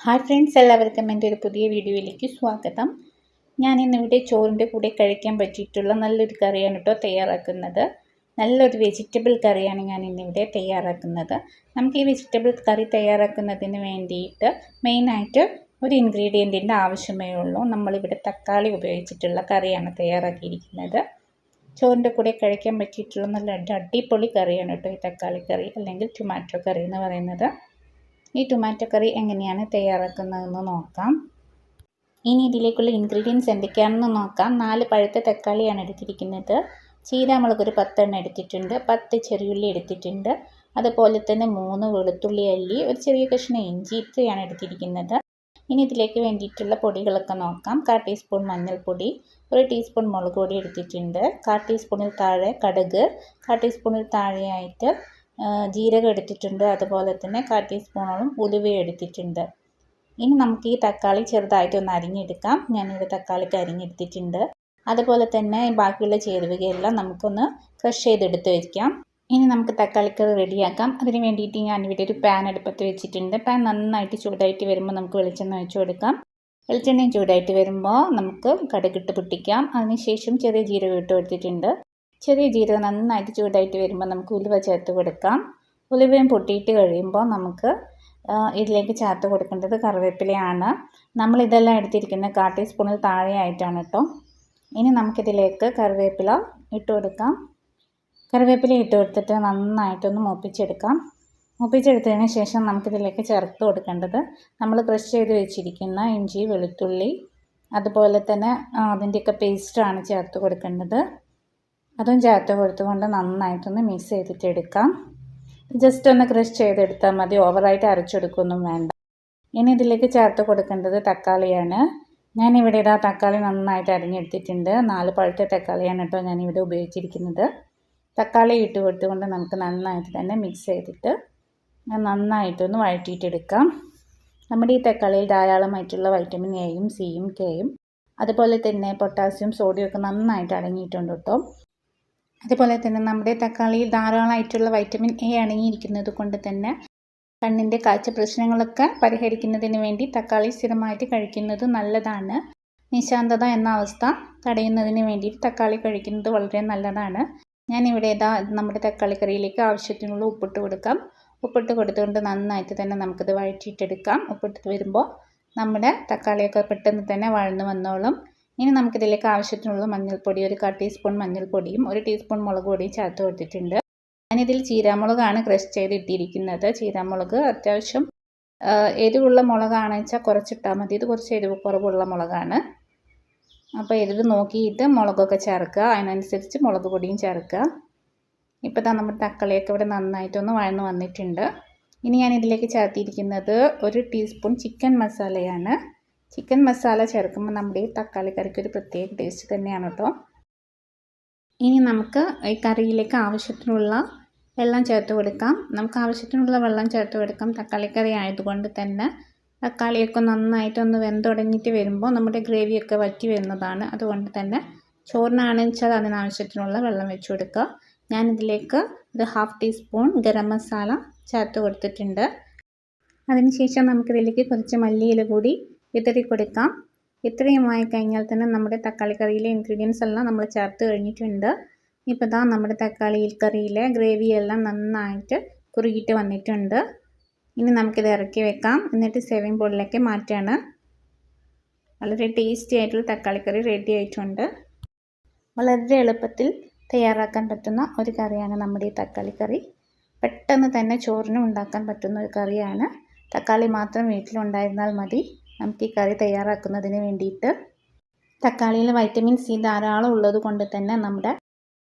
Hi friends എല്ലാവർക്കും എന്റെ ഒരു പുതിയ വീഡിയോയിലേക്ക് സ്വാഗതം. ഞാൻ ഇന്നിവിടെ ചോറിന്റെ കൂടെ കഴിക്കാൻ പറ്റിയിട്ടുള്ള നല്ലൊരു കറിയാണ് കേട്ടോ തയ്യാറാക്കുന്നത്. നല്ലൊരു വെജിറ്റബിൾ കറിയാണ് ഞാൻ ഇന്നിവിടെ തയ്യാറാക്കുന്നത്. നമുക്ക് ഈ വെജിറ്റബിൾ കറി തയ്യാറാക്കുന്നതിന് വേണ്ടിയിട്ട് മെയിനായിട്ട് ഒരു ഇൻഗ്രീഡിയന്റിന്റെ ആവശ്യമേ ഉള്ളൂ. നമ്മളിവിടെ തക്കാളി ഉപയോഗിച്ചിട്ടുള്ള കറിയാണ് തയ്യാറാക്കിയിരിക്കുന്നത്. ചോറിന്റെ കൂടെ കഴിക്കാൻ പറ്റിയിട്ടുള്ള നല്ല അടിപൊളി കറിയാണ് കേട്ടോ ഈ തക്കാളി കറി അല്ലെങ്കിൽ ടൊമാറ്റോ കറി എന്ന് പറയുന്നത്. ഈ ടൊമാറ്റോ കറി എങ്ങനെയാണ് തയ്യാറാക്കുന്നതെന്ന് നോക്കാം. ഇനി ഇതിലേക്കുള്ള ഇൻഗ്രീഡിയൻസ് എന്തൊക്കെയാണെന്ന് നോക്കാം. നാല് പഴുത്ത തക്കാളിയാണ് എടുത്തിരിക്കുന്നത്. ചീരാമുളക് ഒരു പത്തെണ്ണം എടുത്തിട്ടുണ്ട്. പത്ത് ചെറിയുള്ളി എടുത്തിട്ടുണ്ട്. അതുപോലെ തന്നെ മൂന്ന് വെളുത്തുള്ളി അല്ലി ഒരു ചെറിയ കഷ്ണം ഇഞ്ചി ഇത്രയാണ് എടുത്തിരിക്കുന്നത്. ഇനി ഇതിലേക്ക് വേണ്ടിയിട്ടുള്ള പൊടികളൊക്കെ നോക്കാം. കാ ടീസ്പൂൺ മഞ്ഞൾപ്പൊടി ഒരു ടീസ്പൂൺ മുളക് പൊടി എടുത്തിട്ടുണ്ട്. കാ ടീസ്പൂണിൽ താഴെ കടുക് കാ ടീസ്പൂണിൽ താഴെയായിട്ട് ജീരകം എടുത്തിട്ടുണ്ട്. അതുപോലെ തന്നെ കാ ടീസ്പൂണോളം ഉലുവ എടുത്തിട്ടുണ്ട്. ഇനി നമുക്ക് ഈ തക്കാളി ചെറുതായിട്ടൊന്ന് അരിഞ്ഞെടുക്കാം. ഞാനിവിടെ തക്കാളിക്ക് അരിഞ്ഞെടുത്തിട്ടുണ്ട്. അതുപോലെ തന്നെ ബാക്കിയുള്ള ചേരുവകയെല്ലാം നമുക്കൊന്ന് ക്രഷ് ചെയ്തെടുത്ത് വയ്ക്കാം ഇനി നമുക്ക് തക്കാളിക്ക് റെഡിയാക്കാം. അതിന് വേണ്ടിയിട്ട് ഞാനിവിടെ ഒരു പാൻ അടുപ്പത്ത് വെച്ചിട്ടുണ്ട്. പാൻ നന്നായിട്ട് ചൂടായിട്ട് വരുമ്പോൾ നമുക്ക് വെളിച്ചെണ്ണ ഒഴിച്ചു കൊടുക്കാം. വെളിച്ചെണ്ണയും ചൂടായിട്ട് വരുമ്പോൾ നമുക്ക് കടുകിട്ട് പൊട്ടിക്കാം. അതിനുശേഷം ചെറിയ ജീരകം ഇട്ട് കൊടുത്തിട്ടുണ്ട്. ചെറിയ ജീരകം നന്നായിട്ട് ചൂടായിട്ട് വരുമ്പോൾ നമുക്ക് ഉലുവ ചേർത്ത് കൊടുക്കാം. ഉലുവയും പൊട്ടിയിട്ട് കഴിയുമ്പോൾ നമുക്ക് ഇതിലേക്ക് ചേർത്ത് കൊടുക്കേണ്ടത് കറിവേപ്പിലയാണ്. നമ്മൾ ഇതെല്ലാം എടുത്തിരിക്കുന്ന കാ ടീസ്പൂണിൽ താഴെയായിട്ടാണ് കേട്ടോ ഇനി നമുക്കിതിലേക്ക് കറിവേപ്പില ഇട്ട് കൊടുക്കാം. കറിവേപ്പില ഇട്ട് കൊടുത്തിട്ട് നന്നായിട്ടൊന്ന് മൂപ്പിച്ചെടുക്കാം. മൂപ്പിച്ചെടുത്തതിന് ശേഷം നമുക്കിതിലേക്ക് ചേർത്ത് കൊടുക്കേണ്ടത് നമ്മൾ ക്രഷ് ചെയ്ത് വെച്ചിരിക്കുന്ന ഇഞ്ചി വെളുത്തുള്ളി അതുപോലെ തന്നെ അതിന്റെയൊക്കെ പേസ്റ്റാണ് ചേർത്ത് കൊടുക്കേണ്ടത്. അതും ചേർത്ത് കൊടുത്തുകൊണ്ട് നന്നായിട്ടൊന്ന് മിക്സ് ചെയ്തിട്ട് എടുക്കാം. ജസ്റ്റ് ഒന്ന് ക്രഷ് ചെയ്തെടുത്താൽ മതി. ഓവറായിട്ട് അരച്ചെടുക്കൊന്നും വേണ്ട. ഇനി ഇതിലേക്ക് ചേർത്ത് കൊടുക്കേണ്ടത് തക്കാളിയാണ്. ഞാനിവിടെ ഇതാ തക്കാളി നന്നായിട്ട് അരിഞ്ഞെടുത്തിട്ടുണ്ട്. നാല് പഴുത്ത തക്കാളിയാണ് കേട്ടോ ഞാനിവിടെ ഉപയോഗിച്ചിരിക്കുന്നത്. തക്കാളി ഇട്ട് കൊടുത്തുകൊണ്ട് നമുക്ക് നന്നായിട്ട് തന്നെ മിക്സ് ചെയ്തിട്ട് നന്നായിട്ടൊന്ന് വഴറ്റിയിട്ടെടുക്കാം. നമ്മുടെ ഈ തക്കാളിയിൽ ധാരാളമായിട്ടുള്ള വൈറ്റമിൻ എയും സിയും കെയും അതുപോലെ തന്നെ പൊട്ടാസ്യം സോഡിയം ഒക്കെ നന്നായിട്ട് അടങ്ങിയിട്ടുണ്ട് കേട്ടോ. അതുപോലെ തന്നെ നമ്മുടെ തക്കാളിയിൽ ധാരാളമായിട്ടുള്ള വൈറ്റമിൻ എ അടങ്ങിയിരിക്കുന്നത് കൊണ്ട് തന്നെ കണ്ണിന്റെ കാഴ്ച പ്രശ്നങ്ങളൊക്കെ പരിഹരിക്കുന്നതിന് വേണ്ടി തക്കാളി സ്ഥിരമായിട്ട് കഴിക്കുന്നത് നല്ലതാണ്. നിശാന്തത എന്ന അവസ്ഥ തടയുന്നതിന് വേണ്ടി തക്കാളി കഴിക്കുന്നത് വളരെ നല്ലതാണ്. ഞാനിവിടെ ഇതാ നമ്മുടെ തക്കാളി കറിയിലേക്ക് ആവശ്യത്തിനുള്ള ഉപ്പിട്ട് കൊടുക്കാം. ഉപ്പിട്ട് കൊടുത്തുകൊണ്ട് നന്നായിട്ട് തന്നെ നമുക്കിത് വഴറ്റിയിട്ടെടുക്കാം. ഉപ്പിട്ട് വരുമ്പോൾ നമ്മുടെ തക്കാളിയൊക്കെ പെട്ടെന്ന് തന്നെ വഴന്നു വന്നോളും. ഇനി നമുക്കിതിലേക്ക് ആവശ്യത്തിനുള്ള മഞ്ഞൾപ്പൊടി ഒരു കാ ടീസ്പൂൺ മഞ്ഞൾപ്പൊടിയും ഒരു ടീസ്പൂൺ മുളക് പൊടിയും ചേർത്ത് കൊടുത്തിട്ടുണ്ട്. ഞാനിതിൽ ചീരാമുളകാണ് ക്രഷ് ചെയ്ത് ചെയ്തിട്ടിരിക്കുന്നത്. ചീരാമുളക് അത്യാവശ്യം എരിവുള്ള മുളകാണെന്ന് വെച്ചാൽ കുറച്ചിട്ടാൽ മതി. ഇത് കുറച്ച് എരിവ് കുറവുള്ള മുളകാണ്. അപ്പോൾ എരിവ് നോക്കിയിട്ട് മുളകൊക്കെ ചേർക്കുക. അതിനനുസരിച്ച് മുളക് പൊടിയും ചേർക്കുക. ഇപ്പോൾ തന്നെ നമ്മുടെ തക്കളിയൊക്കെ ഇവിടെ നന്നായിട്ടൊന്ന് വഴന്ന് വന്നിട്ടുണ്ട്. ഇനി ഞാൻ ഇതിലേക്ക് ചേർത്തിരിക്കുന്നത് ഒരു ടീസ്പൂൺ ചിക്കൻ മസാലയാണ് ചിക്കൻ മസാല ചേർക്കുമ്പോൾ നമ്മുടെ ഈ തക്കാളി കറിക്ക് ഒരു പ്രത്യേക ടേസ്റ്റ് തന്നെയാണ് കേട്ടോ. ഇനി നമുക്ക് ഈ കറിയിലേക്ക് ആവശ്യത്തിനുള്ള വെള്ളം ചേർത്ത് കൊടുക്കാം. നമുക്ക് ആവശ്യത്തിനുള്ള വെള്ളം ചേർത്ത് കൊടുക്കാം. തക്കാളി കറി ആയതുകൊണ്ട് തന്നെ തക്കാളിയൊക്കെ നന്നായിട്ടൊന്ന് വെന്തുടങ്ങിയിട്ട് വരുമ്പോൾ നമ്മുടെ ഗ്രേവിയൊക്കെ വറ്റി വരുന്നതാണ്. അതുകൊണ്ട് തന്നെ ചോറിനാണെന്ന് വെച്ചാൽ അതിനാവശ്യത്തിനുള്ള വെള്ളം വെച്ച് കൊടുക്കുക. ഞാനിതിലേക്ക് ഒരു ഹാഫ് ടീസ്പൂൺ ഗരം മസാല ചേർത്ത് കൊടുത്തിട്ടുണ്ട്. അതിനുശേഷം നമുക്കിതിലേക്ക് കുറച്ച് മല്ലിയില കൂടി വിതറി കൊടുക്കാം. ഇത്രയുമായി കഴിഞ്ഞാൽ തന്നെ നമ്മുടെ തക്കാളി കറിയിലെ ഇൻഗ്രീഡിയൻസ് എല്ലാം നമ്മൾ ചേർത്ത് കഴിഞ്ഞിട്ടുണ്ട്. ഇപ്പോൾ ഇതാ നമ്മുടെ തക്കാളി കറിയിലെ ഗ്രേവി എല്ലാം നന്നായിട്ട് കുറുകിയിട്ട് വന്നിട്ടുണ്ട്. ഇനി നമുക്കിത് ഇറക്കി വെക്കാം. എന്നിട്ട് സേവിങ് ബോളിലേക്ക് മാറ്റാണ്. വളരെ ടേസ്റ്റി ആയിട്ടുള്ള തക്കാളി കറി റെഡി ആയിട്ടുണ്ട്. വളരെ എളുപ്പത്തിൽ തയ്യാറാക്കാൻ പറ്റുന്ന ഒരു കറിയാണ് നമ്മുടെ ഈ തക്കാളി കറി പെട്ടെന്ന് തന്നെ ചോറിനും ഉണ്ടാക്കാൻ പറ്റുന്ന ഒരു കറിയാണ്. തക്കാളി മാത്രം വീട്ടിലുണ്ടായിരുന്നാൽ മതി. നമുക്ക് ഈ കറി തയ്യാറാക്കുന്നതിന് വേണ്ടിയിട്ട് തക്കാളിയിൽ വൈറ്റമിൻ സി ധാരാളം ഉള്ളത് കൊണ്ട് തന്നെ നമ്മുടെ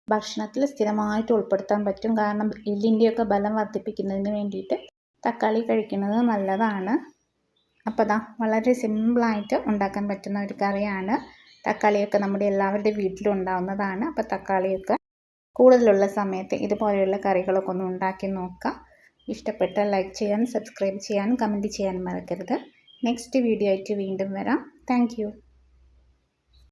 ഭക്ഷണത്തിൽ സ്ഥിരമായിട്ട് ഉൾപ്പെടുത്താൻ പറ്റും. കാരണം എല്ലിന്റെയൊക്കെ ബലം വർദ്ധിപ്പിക്കുന്നതിന് വേണ്ടിയിട്ട് തക്കാളി കഴിക്കുന്നത് നല്ലതാണ്. അപ്പോൾ അതാ വളരെ സിമ്പിളായിട്ട് ഉണ്ടാക്കാൻ പറ്റുന്ന ഒരു കറിയാണ്. തക്കാളിയൊക്കെ നമ്മുടെ എല്ലാവരുടെ വീട്ടിലും ഉണ്ടാവുന്നതാണ്. അപ്പോൾ തക്കാളിയൊക്കെ കൂടുതലുള്ള സമയത്ത് ഇതുപോലെയുള്ള കറികളൊക്കെ ഒന്ന് ഉണ്ടാക്കി നോക്കാം. ഇഷ്ടപ്പെട്ട ലൈക്ക് ചെയ്യാനും സബ്സ്ക്രൈബ് ചെയ്യാനും കമന്റ് ചെയ്യാൻ മറക്കരുത്. നെക്സ്റ്റ് വീഡിയോ ആയിട്ട് വീണ്ടും വരാം. താങ്ക്